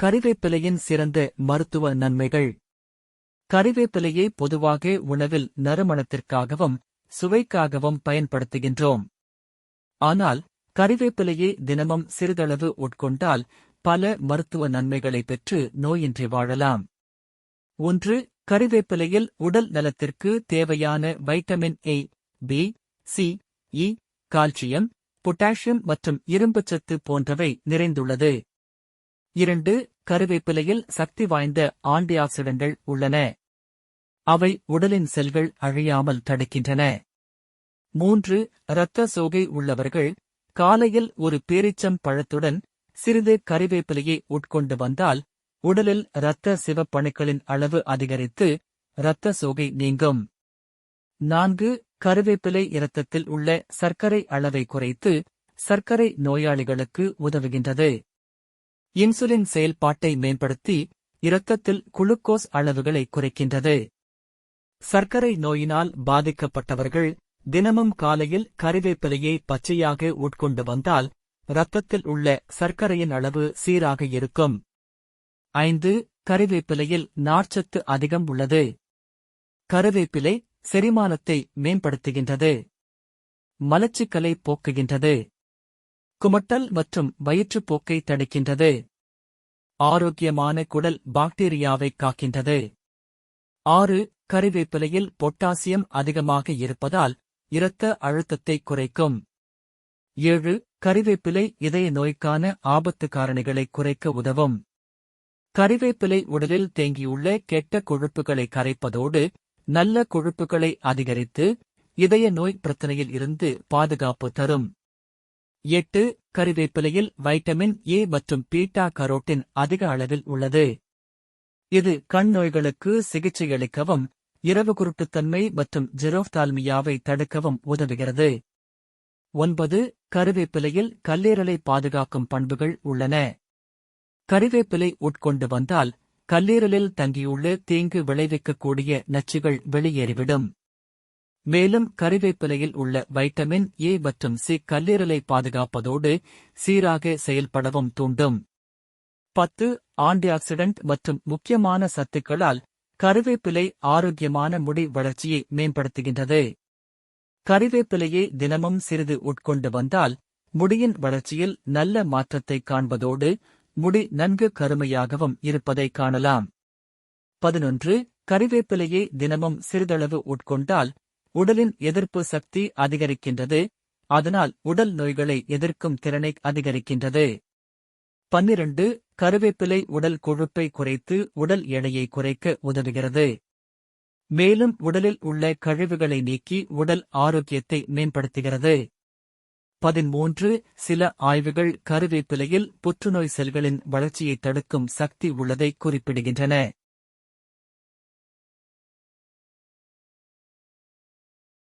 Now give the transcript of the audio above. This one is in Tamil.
கறிவேப்பிலையின் சிறந்த மருத்துவ நன்மைகள். கறிவேப்பிலையை பொதுவாக உணவில் நறுமணத்திற்காகவும் சுவைக்காகவும் பயன்படுத்துகின்றோம். ஆனால் கறிவேப்பிலையை தினமும் சிறிதளவு உட்கொண்டால் பல மருத்துவ நன்மைகளை பெற்று நோயின்றி வாழலாம். ஒன்று கறிவேப்பிலையில் உடல் நலத்திற்கு தேவையான vitamin A B C E calcium potassium மற்றும் இரும்புச்சத்து போன்றவை நிறைந்துள்ளது. இரண்டு கருவேப்பிலையில் சக்தி வாய்ந்த ஆண்டியாக்சிடங்கள் உள்ளன. அவை உடலின் செல்கள் அழியாமல் தடுக்கின்றன. மூன்று இரத்த சோகை உள்ளவர்கள் காலையில் ஒரு பேரிச்சம் பழத்துடன் சிறிது கறிவேப்பிலையை உட்கொண்டு வந்தால் உடலில் இரத்த சிவப்பணுக்களின் அளவு அதிகரித்து இரத்த சோகை நீங்கும். நான்கு கருவேப்பிலை இரத்தத்தில் உள்ள சர்க்கரை அளவை குறைத்து சர்க்கரை நோயாளிகளுக்கு உதவுகின்றது. இன்சுலின் செயல்பாட்டை மேம்படுத்தி இரத்தத்தில் குளுக்கோஸ் அளவுகளை குறைக்கின்றது. சர்க்கரை நோயினால் பாதிக்கப்பட்டவர்கள் தினமும் காலையில் கறிவேப்பிலையை பச்சையாக உட்கொண்டு வந்தால் இரத்தத்தில் உள்ள சர்க்கரையின் அளவு சீராக இருக்கும். ஐந்து கறிவேப்பிலையில் நார்ச்சத்து அதிகம் உள்ளது. கருவேப்பிலை செரிமானத்தை மேம்படுத்துகின்றது. மலச்சிக்கலை போக்குகின்றது. குமட்டல் மற்றும் வயிற்றுப்போக்கை தடுக்கின்றது ஆரோக்கியமான குடல் பாக்டீரியாவை காக்கின்றது. ஆறு கறிவேப்பிலையில் பொட்டாசியம் அதிகமாக இருப்பதால் இரத்த அழுத்தத்தை குறைக்கும். ஏழு கறிவேப்பிலை இதய நோய்க்கான ஆபத்து காரணிகளை குறைக்க உதவும். கறிவேப்பிலை உடலில் தேங்கியுள்ள கெட்ட கொழுப்புகளை கரைப்பதோடு நல்ல கொழுப்புகளை அதிகரித்து இதய நோய் பிரச்சனையில் இருந்து பாதுகாப்பு தரும். எட்டு கறிவேப்பிலையில் வைட்டமின் ஏ மற்றும் பீட்டா கரோட்டின் அதிக அளவில் உள்ளது. இது கண் நோய்களுக்கு சிகிச்சையளிக்கவும் இரவு குருட்டுத்தன்மை மற்றும் ஜெரோஃப்தால்மியாவை தடுக்கவும் உதவுகிறது. ஒன்பது கருவேப்பிலையில் கல்லீரலை பாதுகாக்கும் பண்புகள் உள்ளன. கருவேப்பிலை உட்கொண்டு வந்தால் கல்லீரலில் தங்கியுள்ள தீங்கு விளைவிக்கக்கூடிய நச்சுகள் வெளியேறிவிடும். மேலும் கறிவேப்பிலையில் உள்ள வைட்டமின் ஏ மற்றும் சி கல்லீரலை பாதுகாப்பதோடு சீராக செயல்படவும் தூண்டும். பத்து ஆன்டிஆக்சிடன்ட் மற்றும் முக்கியமான சத்துக்களால் கருவேப்பிலை ஆரோக்கியமான முடி வளர்ச்சியை மேம்படுத்துகின்றது. கறிவேப்பிலையை தினமும் சிறிது உட்கொண்டு வந்தால் முடியின் வளர்ச்சியில் நல்ல மாற்றத்தை காண்பதோடு முடி நன்கு கருமையாகவும் இருப்பதை காணலாம். பதினொன்று கறிவேப்பிலையை தினமும் சிறிதளவு உட்கொண்டால் உடலின் எதிர்ப்பு சக்தி அதிகரிக்கின்றது. அதனால் உடல் நோய்களை எதிர்க்கும் திறனை அதிகரிக்கின்றது. பன்னிரண்டு கருவேப்பிலை உடல் கொழுப்பை குறைத்து உடல் எடையை குறைக்க உதவுகிறது. மேலும் உடலில் உள்ள கழிவுகளை நீக்கி உடல் ஆரோக்கியத்தை மேம்படுத்துகிறது. பதிமூன்று சில ஆய்வுகள் கருவேப்பிலையில் புற்றுநோய் செல்களின் வளர்ச்சியை தடுக்கும் சக்தி உள்ளதை குறிப்பிடுகின்றன.